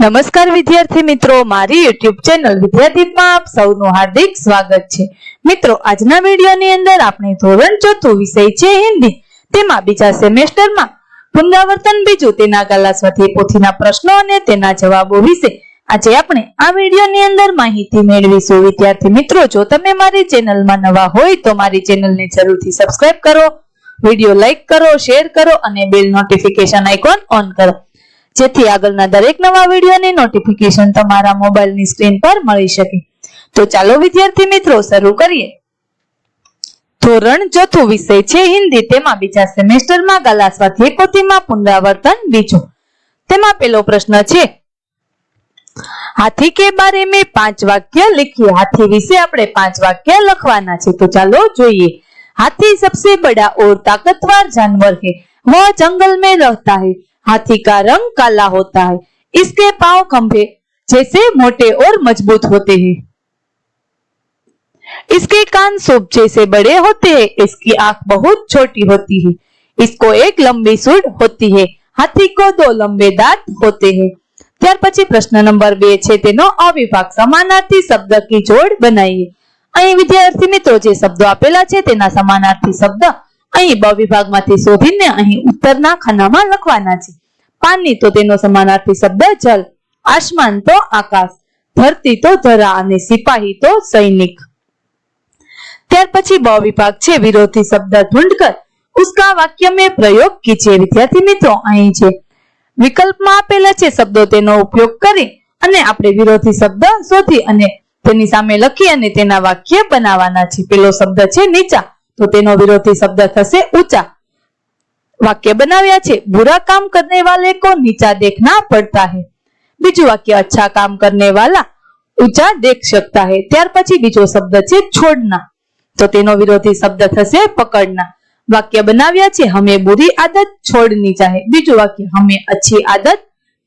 નમસ્કાર વિદ્યાર્થી મિત્રો, મારી યુટ્યુબ ચેનલ વિદ્યાદીપમાં આપ સૌનું હાર્દિક સ્વાગત છે. મિત્રો, આજના વિડીયોની અંદર આપણે ધોરણ ચોથું વિષય છે હિન્દી. તેમાં બીજા સેમેસ્ટરમાં પુનરાવર્તન બીજું તેના ગાલાસ્વાથી પોથીના પ્રશ્નો અને તેના જવાબો વિશે આજે આપણે આ વિડીયોની અંદર માહિતી મેળવીશું. વિદ્યાર્થી મિત્રો, જો તમે મારી ચેનલમાં નવા હોય તો મારી ચેનલને જરૂરથી સબસ્ક્રાઇબ કરો, વીડિયો લાઈક કરો શેર કરો અને બેલ નોટિફિકેશન આઇકોન ઓન કરો. જેથી આગળના દરેક નવા વિડીયોની નોટિફિકેશન તમારા મોબાઈલની સ્ક્રીન પર મળી શકે. તો ચાલો વિદ્યાર્થી મિત્રો, શરૂ કરીએ. ધોરણ ચોથું વિષય છે હિન્દી. તેમાં બીજા સેમેસ્ટરમાં ગાલા સ્વાધ્યાય પુનરાવર્તન બીજું. તેમાં પેલો પ્રશ્ન છે, હાથી કે બારે મેં પાંચ વાક્ય લખીએ હાથી વિશે આપણે પાંચ વાક્ય લખવાના છે. તો ચાલો જોઈએ. હાથી સબસે બડા ઓર તાકતવાર જાનવર હે. વહ જંગલ મેં રહેતા હે. हाथी का रंग काला होता है इसके पांव खंभे जैसे मोटे और मजबूत होते हैं इसके कान सूप जैसे बड़े होते हैं इसकी आंख बहुत छोटी होती है इसको एक लंबी सूंड होती है हाथी को दो लंबे दांत होते हैं ત્યાર પછી પ્રશ્ન નંબર બે છે તેનો અવિભાગ સમાનાર્થી શબ્દ કી જોડ બનાવીએ અહીં વિદ્યાર્થી મિત્રો જે શબ્દો આપેલા છે તેના સમાનાર્થી શબ્દ અહીં બ વિભાગમાંથી શોધીને અહીં ઉત્તરના ખાનામાં લખવાના છે. પાની તો તેનો સમાનાર્થી શબ્દ જલ, આસમાન તો આકાશ, ધરતી તો ધરા અને સિપાહી તો સૈનિક. ત્યાર પછી બ વિભાગ છે, વિરોધી શબ્દ ઢૂંઢકર ઉસકા વાક્ય મેં પ્રયોગ કીજીએ. વિદ્યાર્થી મિત્રો, અહીં છે વિકલ્પમાં આપેલા છે શબ્દો તેનો ઉપયોગ કરી અને આપણે વિરોધી શબ્દ શોધી અને તેની સામે લખી અને તેના વાક્ય બનાવવાના છે. પેલો શબ્દ છે નીચા. તો તેનો વિરોધી શબ્દ થશે ઊંચા વાક્ય બનાવ્યા છે બુરા કામ કરને વાલે કો નીચા દેખના પડતા હે બીજું વાક્ય અચ્છા કામ કરને વાલા ઊંચા દેખ શકતા હે ત્યાર પછી બીજો શબ્દ છે છોડના તો તેનો વિરોધી શબ્દ થશે પકડના વાક્ય બનાવ્યા છે હમે બુરી આદત છોડની ચાહે બીજું વાક્ય હમે અચ્છી આદત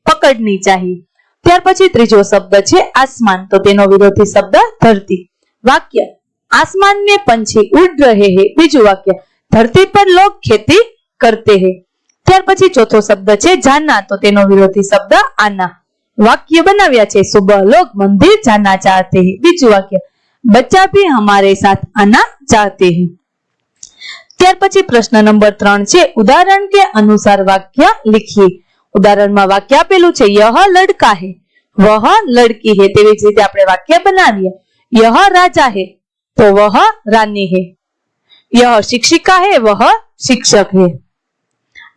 પકડની ચાહી ત્યાર પછી ત્રીજો શબ્દ છે આસમાન તો તેનો વિરોધી શબ્દ ધરતી વાક્ય आसमान में पंछी उड़ रहे हैं। બીજું વાક્ય ધરતી પર લોગ ખેતી કરતે હે ત્યાર પછી ચોથો શબ્દ છે જાના, તો તેનો વિરોધી શબ્દ આના. વાક્ય બનાવ્યા છે સુબહ લોગ મંદિર જાના ચાહતે હે. બીજું વાક્ય, બચ્ચા ભી હમારે સાથ આના ચાહતે હે. ત્યાર પછી પ્રશ્ન નંબર ત્રણ છે, ઉદાહરણ કે અનુસાર વાક્ય લીખીએ. ઉદાહરણમાં વાક્ય આપેલું છે, યહ લડકા હે, વહ લડકી હે. તેવી જ રીતે આપણે વાક્ય બનાવીએ, યહ રાજા હે તો વહ રાની है यह शिक्षिका है वह शिक्षक है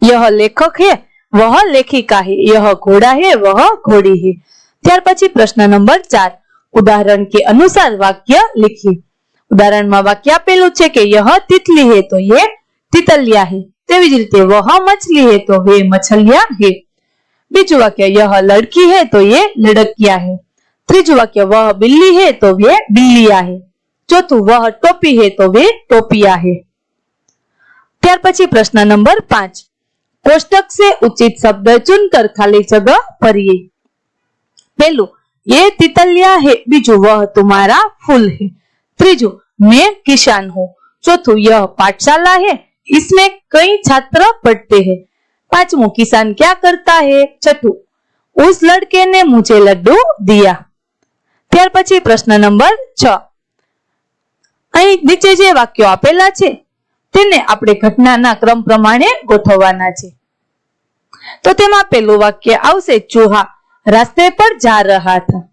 यह लेखक है वह लेखिका है यह घोड़ा है वह घोड़ी है ત્યાર પછી પ્રશ્ન નંબર ચાર ઉદાહરણ કે અનુસાર વાક્ય लिखिए ઉદાહરણમાં વાક્ય આપેલું છે કે यह तितली है तो ये तितलिया है તેવી જ રીતે वह मछली है तो वे मछलिया है બીજું વાક્ય यह लड़की है तो ये लड़किया है ત્રીજું વાક્ય वह बिल्ली है तो वे बिल्लिया है ચોથું वह टोपी है तो वे टोपिया है ત્યાર પછી પ્રશ્ન નંબર પાંચ કોષ્ટક से उचित शब्द चुनकर खाली जगह भरिए पहलू ये तितलिया है बीजू वह तुम्हारा फूल है त्रिजु मैं किसान हूँ चौथू यह पाठशाला है इसमें कई छात्र पढ़ते हैं पांचवू किसान क्या करता है छठू उस लड़के ने मुझे लड्डू दिया ત્યાર પછી પ્રશ્ન નંબર છ અહીં નીચે જે વાક્યો આપેલા છે, તેને આપણે ઘટનાના ક્રમ પ્રમાણે ગોઠવવાના છે. તો તેમાં પહેલું વાક્ય આવશે, ચૂહા, રસ્તે પર જા રહ્યા હતા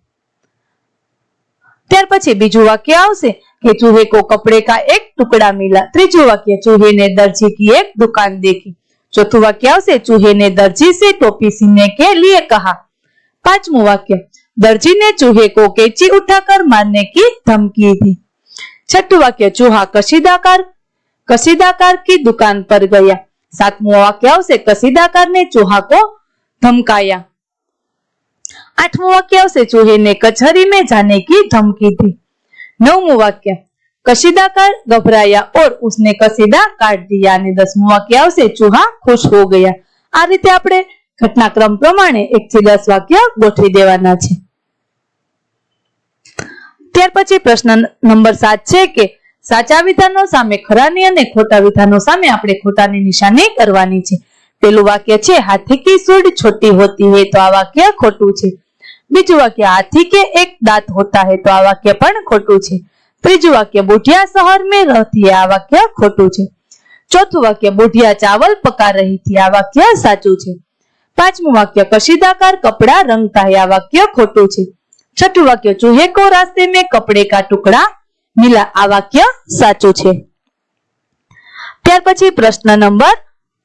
ત્યાર પછી બીજું વાક્ય આવશે, કે ચૂહે કો કપડે કા એક ટુકડા મિલા. ત્રીજું વાક્ય, ચૂહે ને દરજી કી એક દુકાન દેખી. ચોથું વાક્ય આવશે, ચૂહે ને દરજી સે ટોપી સીને કે लिए કહા. પાંચમું વાક્ય, દરજી ને ચૂહે કો કેચી ઉઠાકર મારને કી ધમકી દી छठुं वाक्य चूहा कशीदाकार कशीदाकार की दुकान पर गया सातमું वाक्य આવશે कशीदाकार ने चूहा को धमकाया आठवां वाक्य આવશે चूहे ने कचहरी में जाने की धमकी दी नौमું वाक्य कशीदाकार घबराया और उसने कसीदा काट दिया અને દસમું વાક્ય આવશે ચૂહા ખુશ હો ગયા આ રીતે આપણે ઘટનાક્રમ પ્રમાણે એક થી દસ વાક્ય ગોઠવી દેવાના છે ત્યાર પછી પ્રશ્ન નંબર સાત છે કે સાચા વિધાનો સામે ખરાની અને ખોટા વિધાનો સામે આપણે ખોટાની નિશાની કરવાની છે. પેલું વાક્ય છે, હાથી કી સૂંઢ છોટી હોતી હે તો આ વાક્ય ખોટું છે. બીજું વાક્ય, હાથી કે એક દાંત હોતા હે તો આ વાક્ય પણ ખોટું છે. ત્રીજું વાક્ય, બુઢિયા શહેર મેં રહેતી આ વાક્ય ખોટું છે. ચોથું વાક્ય, બુઢિયા ચાવલ પકા રહી થી, આ વાક્ય સાચું છે. પાંચમું વાક્ય, કશીદાકાર કપડાં રંગતા હે, આ વાક્ય ખોટું છે. છઠ્ઠું વાક્ય ચૂહે કો રાસ્તે મેં કપડે કા ટુકડા? મિલા, આ વાક્ય સાચું છે. ત્યાર પછી પ્રશ્ન નંબર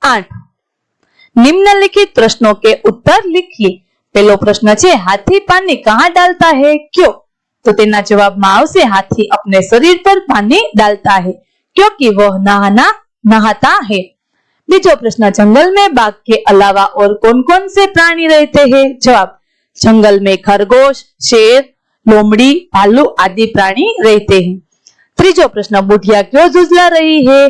આઠ. નિમ્નલિખિત પ્રશ્નો કે ઉત્તર લિખીએ પહેલો પ્રશ્ન છે, હાથી પાની કહા ડાલતા હે? ક્યો? તો તેના જવાબમાં આવશે, હાથી અપને શરીર પર પાની ડાલતા હે, ક્યોંકિ વહ નહાના નહાતા હે? બીજો પ્રશ્ન, જંગલ મેં બાઘ કે અલાવા ઓર કોન કોન સે પ્રાણી રહેતે હે? જવાબ जंगल में खरगोश शेर लोमड़ी भालू आदि प्राणी रहते हैं त्रीजो प्रश्न बुढ़िया क्यों झुझला रही है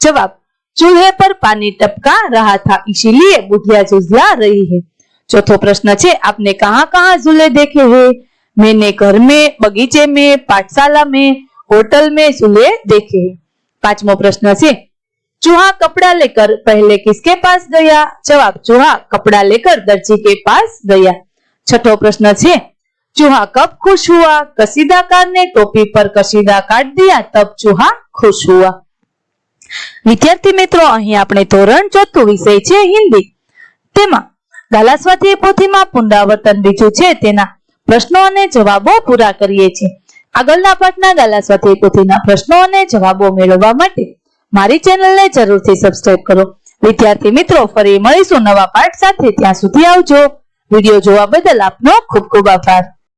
जवाब चूल्हे पर पानी टपका रहा था इसीलिए बुढ़िया झुझला रही है चौथो प्रश्न है आपने कहाँ कहाँ झूले देखे हैं मैंने घर में बगीचे में पाठशाला में होटल में झूले देखे हैं पांचमो प्रश्न है चूहा कपड़ा लेकर पहले किसके पास गया जवाब चूहा कपड़ा लेकर दर्जी के पास गया છઠ્ઠો પ્રશ્ન છે. ચૂહા કબ ખુશ હુઆ કસીદાકાર ને ટોપી પર કસીદા કાઢ દિયા તબ ચૂહા ખુશ હુઆ વિદ્યાર્થી મિત્રો, અહીં આપણે ધોરણ ચોથું વિષય છે હિન્દી. તેમાં ગાલાસ્વાધ્યાય પોથીમાં પુનરાવર્તન બીજું છે તેના પ્રશ્નો અને જવાબો પૂરા કરીએ છીએ. આગળના પાઠના ગાલાસ્વાતી પોથીના પ્રશ્નો અને જવાબો મેળવવા માટે મારી ચેનલને જરૂરથી સબસ્ક્રાઇબ કરો. વિદ્યાર્થી મિત્રો, ફરી મળીશું નવા પાઠ સાથે. ત્યાં સુધી આવજો. વીડિયો જોવા બદલ આપનો ખૂબ ખૂબ આભાર.